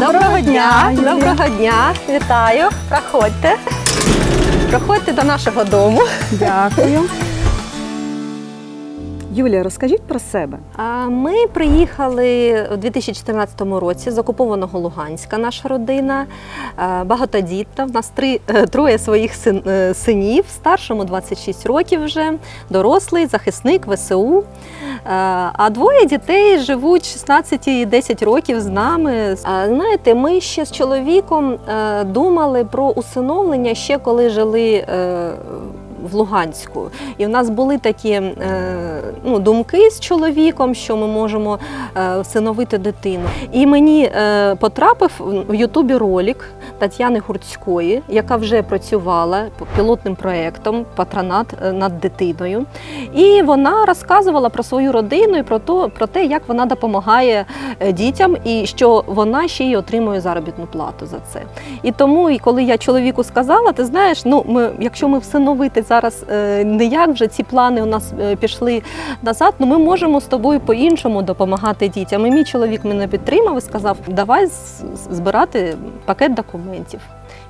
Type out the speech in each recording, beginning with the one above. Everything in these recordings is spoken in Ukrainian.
Доброго дня, дня Доброго дня, вітаю. Проходьте. Проходьте до нашого дому. Дякую. Юлія, розкажіть про себе. Ми приїхали у 2014 році з окупованого Луганська, наша родина. Багатодітна. В нас три, е, троє своїх син- е, синів, старшому 26 років вже, дорослий, захисник ВСУ. А, А двоє дітей живуть 16 і 10 років з нами. Знаєте, ми ще з чоловіком е, думали про усиновлення ще коли жили. В Луганську, і в нас були такі е, ну, думки з чоловіком, що ми можемо е, всиновити дитину. І мені е, потрапив в Ютубі ролик Тетяни Гурцької, яка вже працювала пілотним проєктом патронат е, над дитиною. І вона розказувала про свою родину і про, то, про те, як вона допомагає е, дітям, і що вона ще й отримує заробітну плату за це. І тому, і коли я чоловіку сказала, ти знаєш, ну ми, якщо ми всиновити зараз е, ніяк вже ці плани у нас пішли назад, ну ми можемо з тобою по-іншому допомагати дітям. І мій чоловік мене підтримав і сказав, давай збирати пакет документів документів.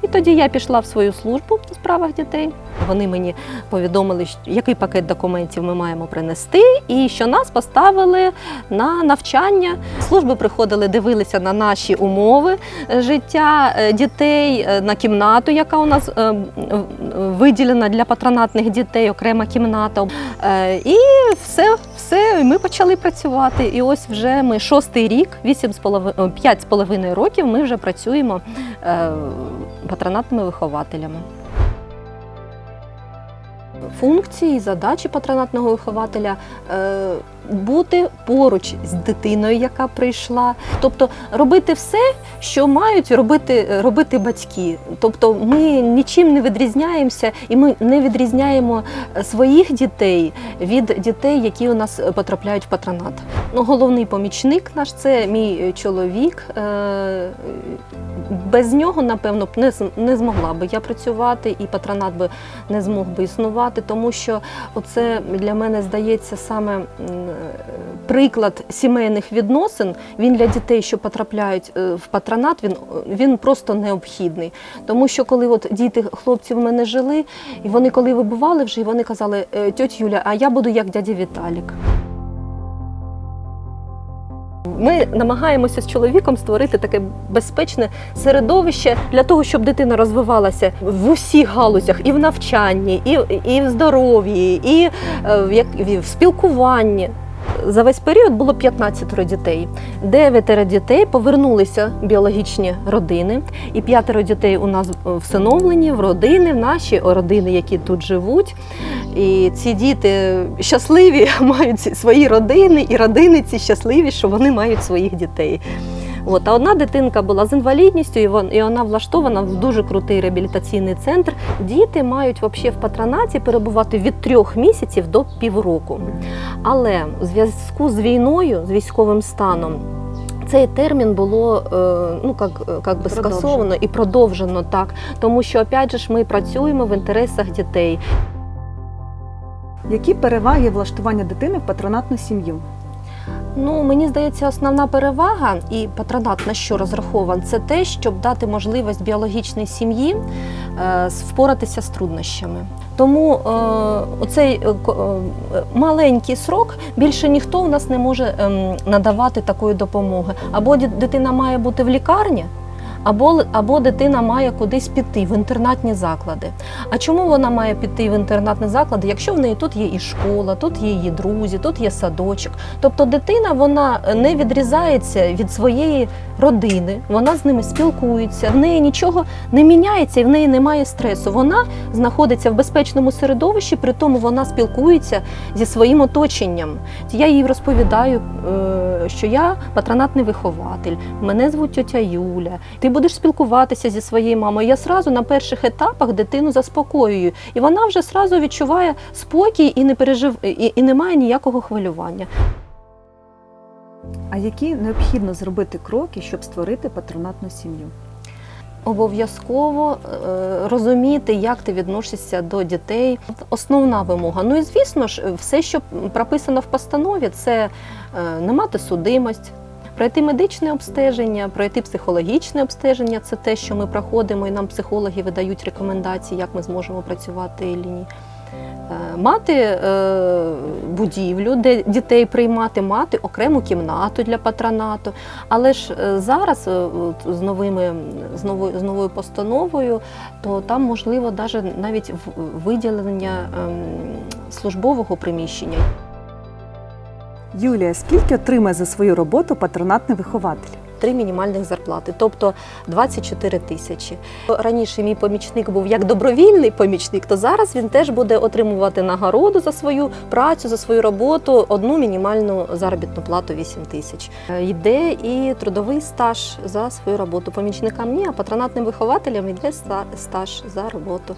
І тоді я пішла в свою службу у справах дітей. Вони мені повідомили, який пакет документів ми маємо принести, і що нас поставили на навчання. Служби приходили, дивилися на наші умови е, життя е, дітей, е, на кімнату, яка у нас виділена для патронатних дітей, окрема кімната. І все, все, ми почали працювати. І ось вже ми шостий рік, вісім з половиною років, ми вже працюємо патронатними вихователями. Функції, задачі патронатного вихователя е, бути поруч з дитиною, яка прийшла, тобто робити все, що мають робити, робити батьки. Тобто ми нічим не відрізняємося, і ми не відрізняємо своїх дітей від дітей, які у нас потрапляють в патронат. Ну, головний помічник наш це мій чоловік. Без нього, напевно, б не, не змогла би я працювати, і патронат би не змог би існувати, тому що оце для мене здається саме приклад сімейних відносин. Він для дітей, що потрапляють е, в патронат, він, він просто необхідний. Тому що коли от діти, хлопці в мене жили, і вони коли вибували вже, і вони казали, «Е, тьоть Юля, а я буду як дядя Віталік. Ми намагаємося з чоловіком створити таке безпечне середовище для того, щоб дитина розвивалася в усіх галузях, і в навчанні, і, і в здоров'ї, і е, в, як, в спілкуванні. За весь період було 15 дітей. Дев'ятеро дітей повернулися біологічні родини, і п'ятеро дітей у нас всиновлені в родини, в наші родини, які тут живуть. І ці діти щасливі, мають свої родини, і родини ці щасливі, що вони мають своїх дітей. От, а одна дитинка була з інвалідністю, і вона влаштована в дуже крутий реабілітаційний центр. Діти мають вообще в патронаті перебувати від трьох місяців до півроку. Але у зв'язку з війною, з військовим станом, цей термін було е, ну як, як би скасовано і продовжено так, тому що опять же ж ми працюємо в інтересах дітей. Які переваги влаштування дитини в патронатну сім'ю? Ну, мені здається, основна перевага і патронат на що розрахован, це те, щоб дати можливість біологічній сім'ї е, впоратися з труднощами. Тому е, оцей е, е, маленький срок більше ніхто у нас не може ем, надавати такої допомоги. Або дитина має бути в лікарні. Або, або дитина має кудись піти в інтернатні заклади. А чому вона має піти в інтернатні заклади, якщо в неї тут є і школа, тут є її друзі, тут є садочок? Тобто дитина вона не відрізається від своєї родини, вона з ними спілкується, в неї нічого не міняється і в неї немає стресу. Вона знаходиться в безпечному середовищі, при тому вона спілкується зі своїм оточенням. Я їй розповідаю, е, що я патронатний вихователь, мене звуть тьотя Юля. Ти будеш спілкуватися зі своєю мамою. Я сразу на перших етапах дитину заспокоюю, і вона вже сразу відчуває спокій і не пережив і, і немає ніякого хвилювання. А які необхідно зробити кроки, щоб створити патронатну сім'ю? Обов'язково е, розуміти, як ти відносишся до дітей. Основна вимога. Ну і звісно ж, все, що прописано в постанові, це е, не мати судимость, Пройти медичне обстеження, пройти психологічне обстеження це те, що ми проходимо, і нам психологи видають рекомендації, як ми зможемо працювати і ні. Е, Мати е, будівлю, де дітей приймати, мати окрему кімнату для патронату. Але ж е, зараз з новими з новою, з новою постановою, то там можливо даже навіть виділення ем, службового приміщення. Юлія, скільки отримає за свою роботу патронатний вихователь? Три мінімальних зарплати, тобто 24 тисячі. Раніше мій помічник був як добровільний помічник, то зараз він теж буде отримувати нагороду за свою працю, за свою роботу, одну мінімальну заробітну плату 8 тисяч. Е, Йде і трудовий стаж за свою роботу. Помічникам ні, а патронатним вихователям йде стаж за роботу.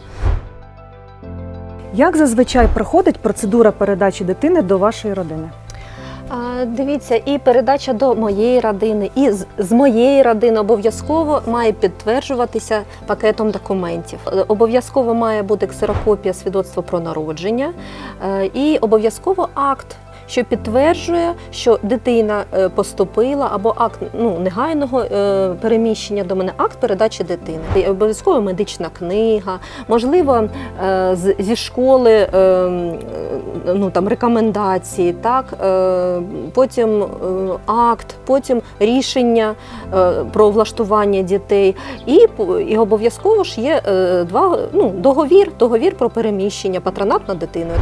Як зазвичай проходить процедура передачі дитини до вашої родини? Дивіться, і передача до моєї родини, і з, з моєї родини обов'язково має підтверджуватися пакетом документів. Е, Обов'язково має бути ксерокопія свідоцтва про народження е, і обов'язково акт. Що підтверджує, що дитина е, поступила, або акт ну, негайного е, переміщення до мене, акт передачі дитини. Обов'язково медична книга, можливо, е, зі школи ну, там, рекомендації, так? потім акт, потім рішення про влаштування дітей. І, і обов'язково ж є два, ну, договір, договір про переміщення, патронат над дитиною.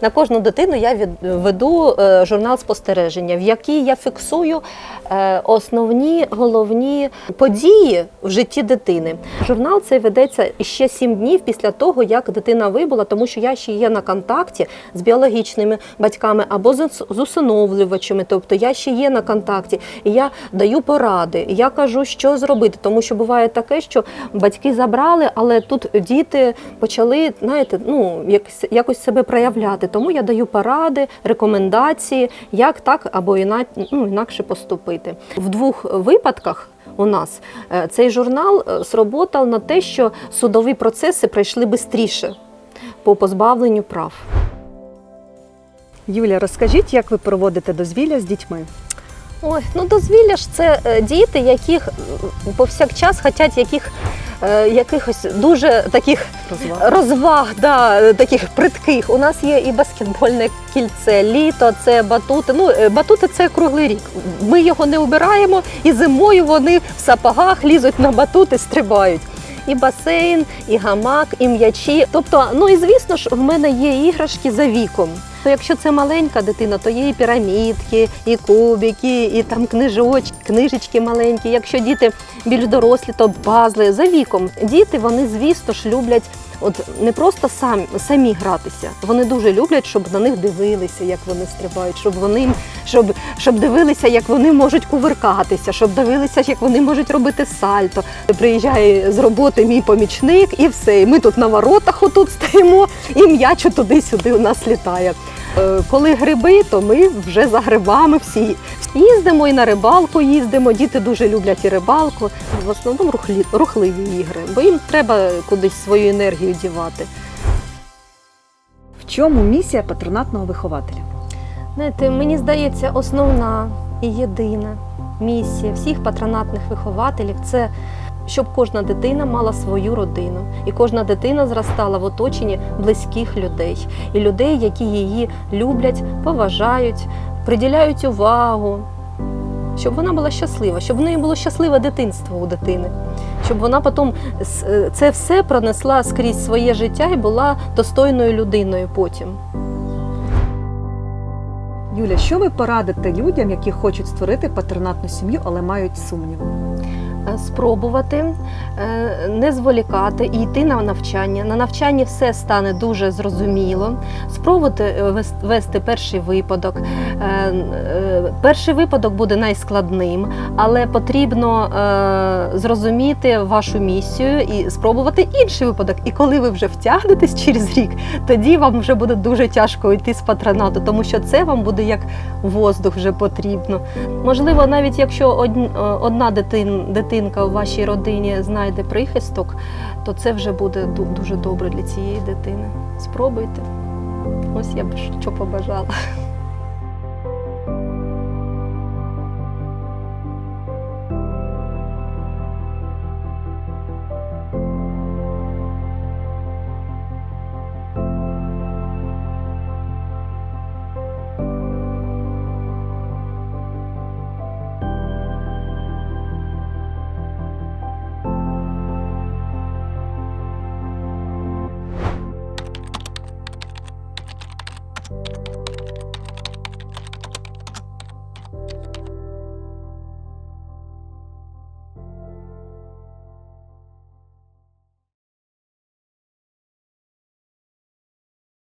На кожну дитину я веду е, журнал спостереження, в який я фіксую е, основні головні події в житті дитини. Журнал цей ведеться ще сім днів після того, як дитина вибула, тому що я ще є на контакті з біологічними батьками або з усиновлювачами. Тобто я ще є на контакті, і я даю поради. Я кажу, що зробити, тому що буває таке, що батьки забрали, але тут діти почали, знаєте, ну якось себе проявляти. Тому я даю поради, рекомендації, як так або ну, інакше поступити. В двох випадках. У нас е, цей журнал е, сработав на те, що судові процеси пройшли швидше по позбавленню прав. Юлія, розкажіть, як ви проводите дозвілля з дітьми? Ой, ну дозвілля ж це е, діти, яких повсякчас хочуть яких, якихось дуже таких Розваг. розваг, да, е, таких притких. У нас є і баскетбольне кільце, літо, це батути. Ну, е, батути це круглий рік. Ми його не обираємо, і зимою вони в сапогах лізуть на батути, стрибають. І басейн, і гамак, і м'ячі. Тобто, ну і звісно ж, в мене є іграшки за віком. То якщо це маленька дитина, то є і пірамідки, і кубики, і там книжочки, книжечки маленькі. Якщо діти більш дорослі, то пазли за віком. Діти вони, звісно ж, люблять от не просто сам, самі гратися. Вони дуже люблять, щоб на них дивилися, як вони стрибають, щоб вони щоб, щоб дивилися, як вони можуть кувиркатися, щоб дивилися, як вони можуть робити сальто. Приїжджає з роботи мій помічник, і все. І ми тут на воротах отут стоїмо, і м'яч туди-сюди у нас літає. Е, Коли гриби, то ми вже за грибами всі їздимо і на рибалку їздимо. Діти дуже люблять і рибалку. В основному рухлі, рухливі ігри, бо їм треба кудись свою енергію дівати. В чому місія патронатного вихователя? Знаєте, мені здається, основна і єдина місія всіх патронатних вихователів це щоб кожна дитина мала свою родину, і кожна дитина зростала в оточенні близьких людей і людей, які її люблять, поважають, приділяють увагу. Щоб вона була щаслива, щоб в неї було щасливе дитинство у дитини, щоб вона потім це все пронесла скрізь своє життя і була достойною людиною потім. Юля, що ви порадите людям, які хочуть створити патронатну сім'ю, але мають сумніви? Е, спробувати, е, не зволікати і йти на навчання. На навчанні все стане дуже зрозуміло. Спробувати е, вести перший випадок. Перший випадок буде найскладним, але потрібно зрозуміти вашу місію і спробувати інший випадок. І коли ви вже втягнетесь через рік, тоді вам вже буде дуже тяжко йти з патронату, тому що це вам буде як воздух вже потрібно. Можливо, навіть якщо одна дитин, дитинка у вашій родині знайде прихисток, то це вже буде дуже добре для цієї дитини. Спробуйте. Ось я б що побажала.